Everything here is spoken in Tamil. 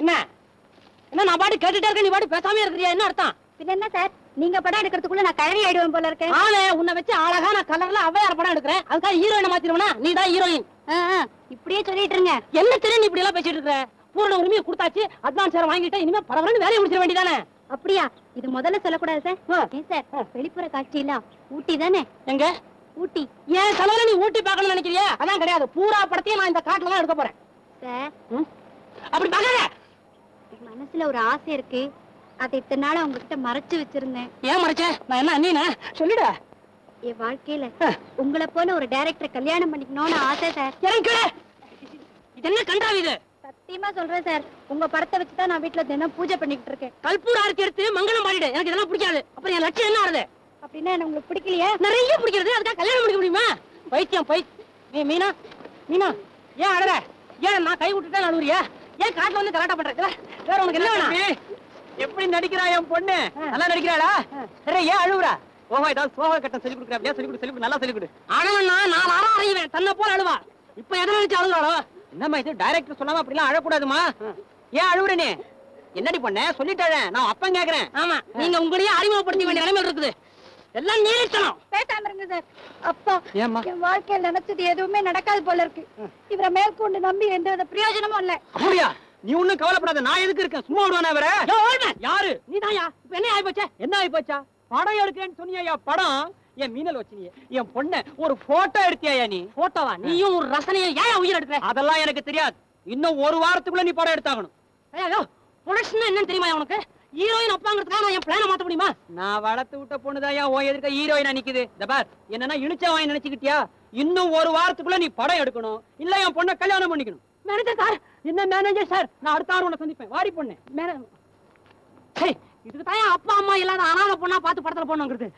என்ன? என்ன நான் பாட்டு கேட்டுட்டே இருக்கேன் நீ பாட்டு பேசாம இருக்கிறியா? என்ன அர்த்தம்? பின்ன என்ன சார்? நீங்க படம் எடுக்கிறதுக்குள்ள நான் கழறி ஆயிடுவேன் போல இருக்கேன் ஆளே உன்னை வச்சு அழகான கலர்ல அவ்வையார் படம் எடுக்கிறேன். அதுக்காக ஹீரோயினை மாத்திருவனா நீ தான் ஹீரோயின் இப்படியே சொல்லிட்டு இருங்க. என்ன தெரியும் நீ இப்படி எல்லாம் பேசிட்டு இருக்க? பூரண உரிமையை கொடுத்தாச்சு அட்வான்ஸ் வேற வாங்கிட்டு இனிமே பரவாயில்ல வேலையை முடிச்சிட வேண்டியதானே? அப்படியா? இது முதல்ல சொல்லக்கூடாது சார். ஏன் சார்? வெளிப்புற காட்சி இல்ல ஊட்டி தானே? எங்க? ஊட்டி. ஏன் செலவுல நீ ஊட்டி பார்க்கணும்னு நினைக்கிறியா? அதான் கிடையாது. பூரா படத்தையும் நான் இந்த காட்டுல தான் எடுக்க போறேன். சார்? அப்படி பார்க்காத. என் மனசுல ஒரு ஆசை இருக்கு. அதை இத்தனை நாள் உங்ககிட்ட மறைச்சு வச்சிருந்தேன். ஏன் மறைச்ச? நான் என்ன அண்ணீனா? சொல்லிடு. என் வாழ்க்கையில. உங்களை போல ஒரு டைரக்டர் கல்யாணம் பண்ணிக்கணும்னு ஆசை சார் இறங்கி கீழே. இது என்ன கண்டாவி இது? சத்தியமா சொல்றேன் சார் உங்க படத்தை வச்சு தான் நான் வீட்டுல தினம் பூஜை பண்ணிக்கிட்டு இருக்கேன். கற்பூர ஆரத்தி எடுத்து மங்களம் பாடிடு. எனக்கு இதெல்லாம் பிடிக்காது. அப்புறம் என் லட்சியம் என்ன ஆறுது அப்படின்னா என்ன உங்களுக்கு பிடிக்கலையா? நிறைய பிடிக்கிறது. அதுக்காக கல்யாணம் பண்ணிக்க முடியுமா? பைத்தியம் பை மீனா மீனா ஏன் அழற? ஏன் நான் கை விட்டுட்டேன் அழுவுறியா? ஏன் காட்டுல வந்து கலாட்டா பண்ற இதுல வேற உனக்கு என்ன வேணும்? எப்படி நடிக்கிறா என் பொண்ணு. நல்லா நடிக்கிறாளா. சரி ஏன் அழுவுறா? ஓஹோ ஏதாவது சோக கட்டம் சொல்லி கொடுக்குறா அப்படியே சொல்லி கொடு சொல்லி கொடு நல்லா சொல்லி கொடு. அழவன்னா நான் அறம் அறிவேன். தன்னை போல அழுவா. இப்ப எதை நினைச்சு அழுகுறாளோ என்னம்மா இது? டைரக்டர் சொல்லாம அப்படிலாம் அழக்கூடாதுமா? ஏன் அழுவுற நீ? என்னடி பண்ண? சொல்லிட்டாழ நான் அப்பன் கேக்குறேன். ஆமா. நீங்க உங்களையே அறிமுகப்படுத்த வேண்டிய நிலைமையில் இருக்குது. எல்லாம் நீரிச்சணும் பேசாம இருங்க சார். அப்பா? என் வாழ்க்கையில் நினைச்சது எதுவுமே நடக்காது போல இருக்கு. இவரை மேற்கொண்டு நம்பி எந்த வித பிரயோஜனமும் இல்ல. அப்படியா? நீ ஒண்ணும் கவலைப்படாத. நான் எதுக்கு இருக்கேன்? சும்மா விடுவானா ஓடுவேன். யாரு? நீதான்யா. இப்ப என்ன ஆகி போச்சே என்ன ஆயி போச்சா படம் எடுக்கிறேன்னு சொன்னியா படம்? என் மீனல் வச்சு நீ என் பொண்ண ஒரு போட்டோ எடுத்தியா நீ? போட்டோவா நீயும் ஒரு ரசனையும் ஏன் உயிர் எடுக்கிற? அதெல்லாம் எனக்கு தெரியாது. இன்னும் ஒரு வாரத்துக்குள்ள நீ படம் எடுத்தாகணும். ஐயோ ப்ரொடக்ஷன் என்னன்னு தெரியுமா உனக்கு ஹீரோயின் அப்பாங்கிறதுக்காக நான் என் பிளான மாத்த முடியுமா? நான் வளர்த்து விட்ட பொண்ணுதாயா உன் எதிர்க்க ஹீரோயினா நிக்குது. இந்த பார் என்னன்னா இழுச்சா வாங்கி நினைச்சுக்கிட்டியா? இன்னும் ஒரு வாரத்துக்குள்ள நீ படம் எடுக்கணும். இல்ல என் பொண்ணை கல்யாணம் பண்ணிக்கணும். மேனேஜர் சார் என்ன மேனேஜர் சார் நான் அடுத்த வாரம் உன்னை சந்திப்பேன். வாடி பொண்ணு. மேனே இதுக்கு தான் அப்பா அம்மா இல்லாத அனாதை பொண்ணா பார்த்து படத்துல போடணுங்கிறது.